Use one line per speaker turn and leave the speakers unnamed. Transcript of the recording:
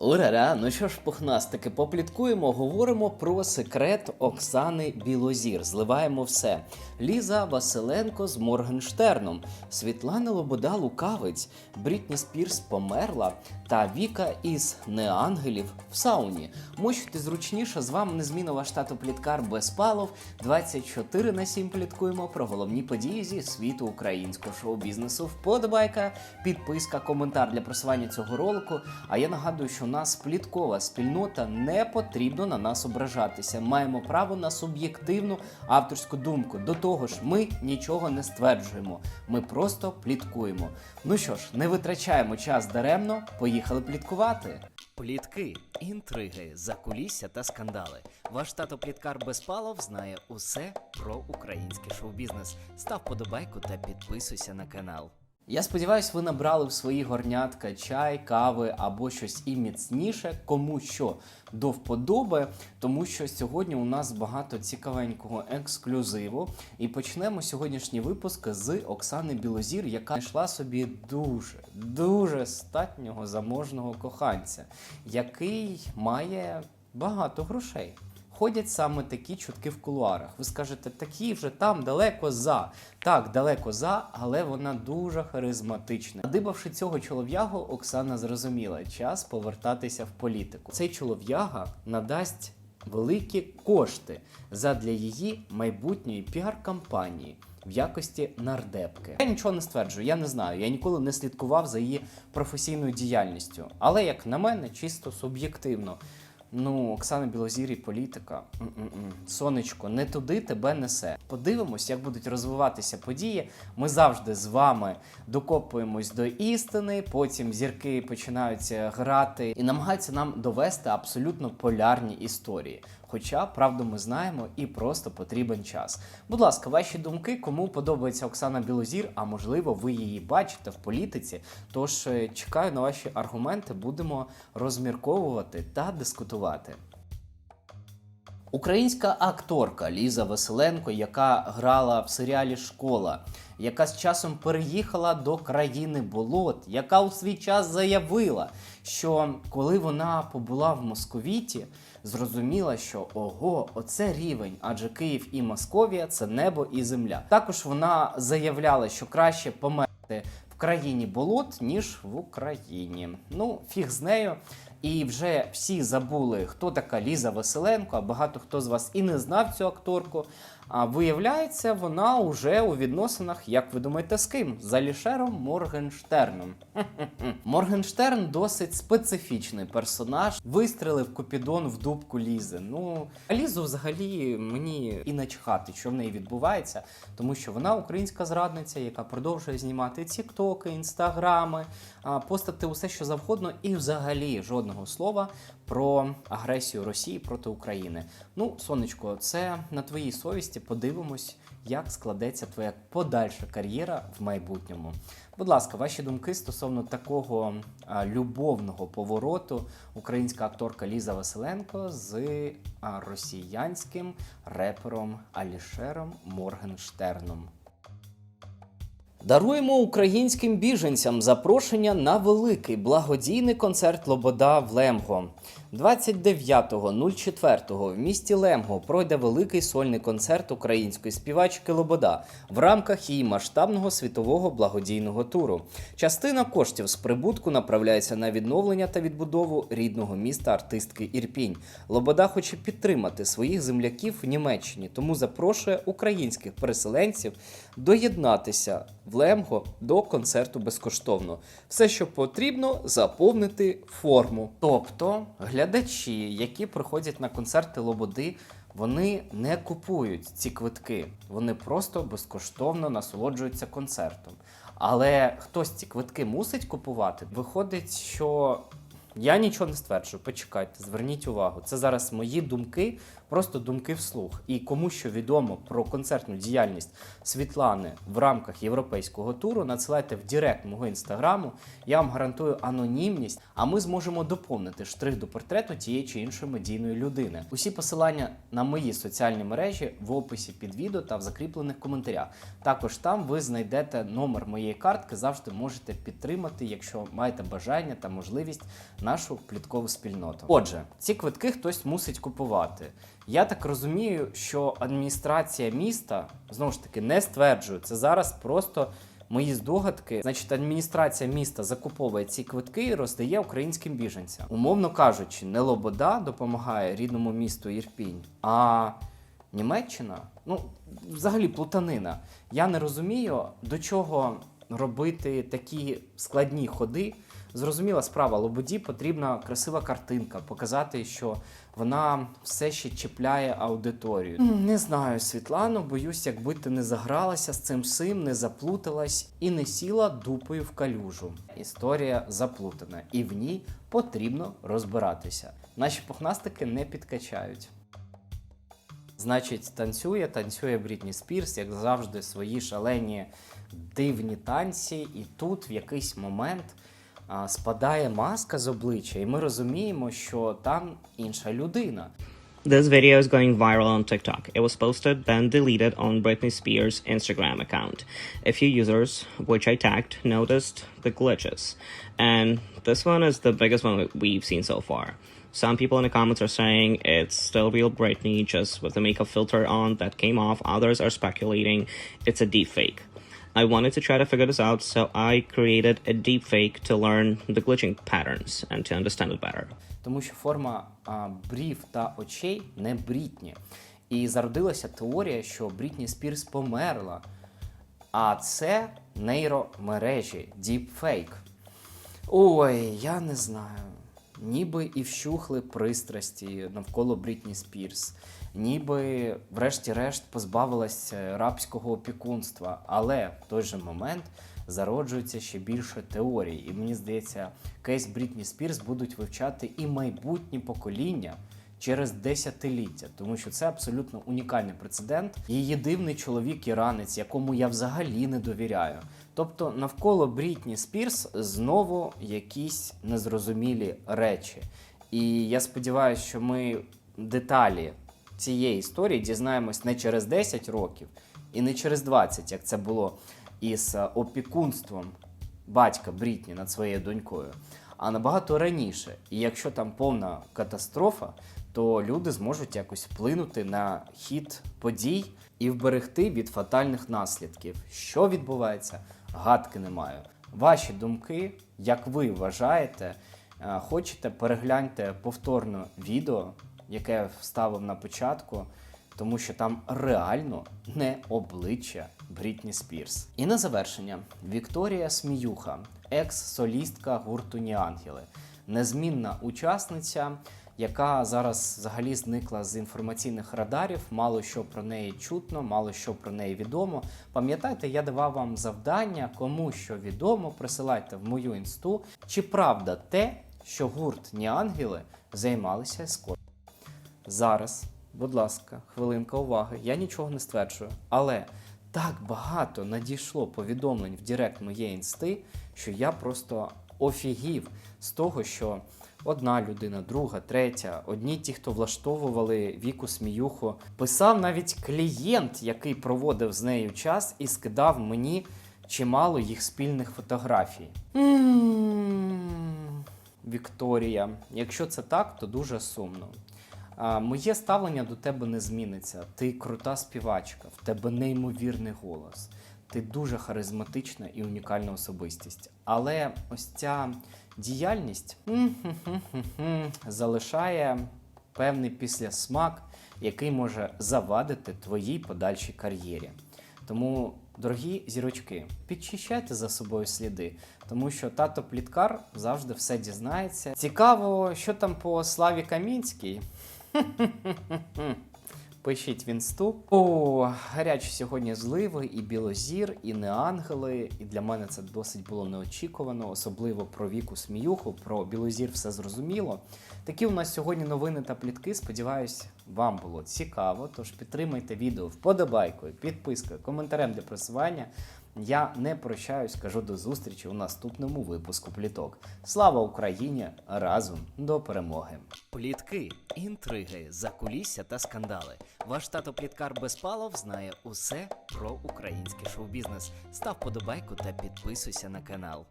Урара, ну що ж, пухнастики, попліткуємо, говоримо про секрет Оксани Білозір. Зливаємо все. Ліза Василенко з Моргенштерном, Світлана Лобода Лукавець, Брітні Спірс померла, та Віка із Неангелів в сауні. Мочте зручніше, з вами незмінно штату Пліткар Безпалов. 24 на 7 пліткуємо про головні події зі світу українського шоу-бізнесу. Вподобайка, підписка, коментар для просування цього ролику. А я нагадую, що нас пліткова спільнота не потрібно на нас ображатися. Маємо право на суб'єктивну авторську думку. До того ж, ми нічого не стверджуємо. Ми просто пліткуємо. Ну що ж, не витрачаємо час даремно. Поїхали пліткувати. Плітки, інтриги, закулісся та скандали. Ваш тато Пліткар Безпалов знає усе про український шоу-бізнес. Став подобайку та підписуйся на канал. Я сподіваюся, ви набрали в свої горнятка чай, кави або щось і міцніше, кому що до вподоби, тому що сьогодні у нас багато цікавенького ексклюзиву. І почнемо сьогоднішній випуск з Оксани Білозір, яка знайшла собі дуже, дуже статнього заможного коханця, який має багато грошей. Ходять саме такі чутки в кулуарах. Ви скажете, такі вже там далеко за. Так, далеко за, але вона дуже харизматична. Надибавши цього чолов'ягу, Оксана зрозуміла час повертатися в політику. Цей чолов'яга надасть великі кошти задля її майбутньої піар-кампанії. В якості нардепки я нічого не стверджую, я не знаю. Я ніколи не слідкував за її професійною діяльністю. Але як на мене, чисто суб'єктивно. Ну, Оксана Білозір і політика. М-м-м. Сонечко, не туди тебе несе. Подивимось, як будуть розвиватися події. Ми завжди з вами докопуємось до істини. Потім зірки починаються грати і намагаються нам довести абсолютно полярні історії. Хоча правду ми знаємо і просто потрібен час. Будь ласка, ваші думки, кому подобається Оксана Білозір, а можливо, ви її бачите в політиці. Тож е, чекаю на ваші аргументи, будемо розмірковувати та дискутувати. Українська акторка Ліза Василенко, яка грала в серіалі Школа, яка з часом переїхала до країни болот, яка у свій час заявила, що коли вона побула в Московіті, зрозуміла, що ого, оце рівень, адже Київ і Московія це небо і земля. Також вона заявляла, що краще померти в країні болот, ніж в Україні. Ну, фіг з нею. І вже всі забули, хто така Ліза Василенко, а багато хто з вас і не знав цю акторку. А виявляється, вона уже у відносинах, як ви думаєте, з ким? З Алішером Моргенштерном. Моргенштерн досить специфічний персонаж. Вистрелив Купідон в дубку Лізи. Ну, а Лізу взагалі мені і начхати, що в неї відбувається, тому що вона українська зрадниця, яка продовжує знімати тіктоки, інстаграми, постати усе, що завгодно, і взагалі жодного слова про агресію Росії проти України. Ну, сонечко, це на твоїй совісті. Подивимось, як складеться твоя подальша кар'єра в майбутньому. Будь ласка, ваші думки стосовно такого любовного повороту українська акторка Ліза Василенко з росіянським репером Алішером Моргенштерном. Даруємо українським біженцям запрошення на великий благодійний концерт Лобода в Лемго. 29.04 в місті Лемго пройде великий сольний концерт української співачки Лобода в рамках її масштабного світового благодійного туру. Частина коштів з прибутку направляється на відновлення та відбудову рідного міста артистки Ірпінь. Лобода хоче підтримати своїх земляків в Німеччині, тому запрошує українських переселенців доєднатися в Лемго до концерту безкоштовно. Все, що потрібно, заповнити форму. Тобто, глядачі, які приходять на концерти Лободи, вони не купують ці квитки, вони просто безкоштовно насолоджуються концертом. Але хтось ці квитки мусить купувати. Виходить, що я нічого не стверджую. Почекайте, зверніть увагу. Це зараз мої думки, просто думки вслух. І кому що відомо про концертну діяльність Світлани в рамках європейського туру, надсилайте в Директ мого інстаграму. Я вам гарантую анонімність, а ми зможемо доповнити штрих до портрету тієї чи іншої медійної людини. Усі посилання на мої соціальні мережі в описі під відео та в закріплених коментарях. Також там ви знайдете номер моєї картки. Завжди можете підтримати, якщо маєте бажання та можливість нашу пліткову спільноту. Отже, ці квитки хтось мусить купувати. Я так розумію, що адміністрація міста знову ж таки не стверджує це зараз просто. Мої здогадки, значить, адміністрація міста закуповує ці квитки і роздає українським біженцям. Умовно кажучи, не Лобода допомагає рідному місту Ірпінь, а Німеччина. Ну, взагалі, плутанина. Я не розумію, до чого робити такі складні ходи. Зрозуміла справа, Лободі потрібна красива картинка, показати, що вона все ще чіпляє аудиторію. Не знаю, Світлано, боюсь, якби ти не загралася з цим всім, не заплуталась і не сіла дупою в калюжу. Історія заплутана, і в ній потрібно розбиратися. Наші пухнастики не підкачають. Значить, танцює, танцює Брітні Спірс, як завжди, свої шалені дивні танці, і тут в якийсь момент спадає маска з обличчя, і ми розуміємо, що там інша людина.
This video is going viral on TikTok. It was posted, then deleted on Britney Spears' Instagram account. A few users, which I tagged, noticed the glitches. And this one is the biggest one that we've seen so far. Some people in the comments are saying it's still real Britney, just with the makeup filter on that came off. Others are speculating it's a deepfake. I wanted to try to figure this out, so I created a deepfake to learn the glitching patterns and to understand it better.
тому що форма а, брів та очей не брітні. І зародилася теорія, що Брітні Спірс померла. А це нейромережі, діпфейк. Ой, я не знаю. Ніби і вщухли пристрасті навколо Брітні Спірс, ніби, врешті-решт, позбавилась е, рабського опікунства. Але в той же момент зароджується ще більше теорій. І мені здається, кейс Брітні Спірс будуть вивчати і майбутні покоління через десятиліття, тому що це абсолютно унікальний прецедент. Її дивний чоловік іранець, якому я взагалі не довіряю. Тобто навколо Брітні Спірс знову якісь незрозумілі речі. І я сподіваюся, що ми деталі цієї історії дізнаємось не через 10 років і не через 20, як це було із е, опікунством батька Брітні над своєю донькою, а набагато раніше. І якщо там повна катастрофа, то люди зможуть якось вплинути на хід подій і вберегти від фатальних наслідків. Що відбувається, гадки не маю. Ваші думки, як ви вважаєте, Е, хочете, перегляньте повторно відео, яке я вставив на початку, тому що там реально не обличчя Брітні Спірс. І на завершення Вікторія Сміюха, екс-солістка гурту Ніангели, незмінна учасниця, яка зараз взагалі зникла з інформаційних радарів. Мало що про неї чутно, мало що про неї відомо. Пам'ятаєте, я давав вам завдання, кому що відомо, присилайте в мою інсту. Чи правда те, що гурт Ніангели займалися ескортом? Зараз, будь ласка, хвилинка уваги. Я нічого не стверджую, але так багато надійшло повідомлень в Директ моєї інсти, що я просто офігів з того, що одна людина, друга, третя, одні ті, хто влаштовували віку сміюху, писав навіть клієнт, який проводив з нею час і скидав мені чимало їх спільних фотографій. Вікторія, якщо це так, то дуже сумно. Моє ставлення до тебе не зміниться. Ти крута співачка, в тебе неймовірний голос. Ти дуже харизматична і унікальна особистість. Але ось ця діяльність залишає певний післясмак, який може завадити твоїй подальшій кар'єрі. Тому, дорогі зірочки, підчищайте за собою сліди, тому що тато Пліткар завжди все дізнається. Цікаво, що там по Славі Камінській. Пишіть в інсту. О, гарячі сьогодні зливи, і білозір, і неангели. І для мене це досить було неочікувано, особливо про віку сміюху, про білозір все зрозуміло. Такі у нас сьогодні новини та плітки. Сподіваюсь, вам було цікаво. Тож підтримайте відео вподобайкою, підпискою, коментарем для просування. Я не прощаюсь, кажу до зустрічі у наступному випуску пліток. Слава Україні! Разом до перемоги! Плітки, інтриги, закулісся та скандали. Ваш тато Пліткар Безпалов знає усе про український шоу-бізнес. Став подобайку та підписуйся на канал.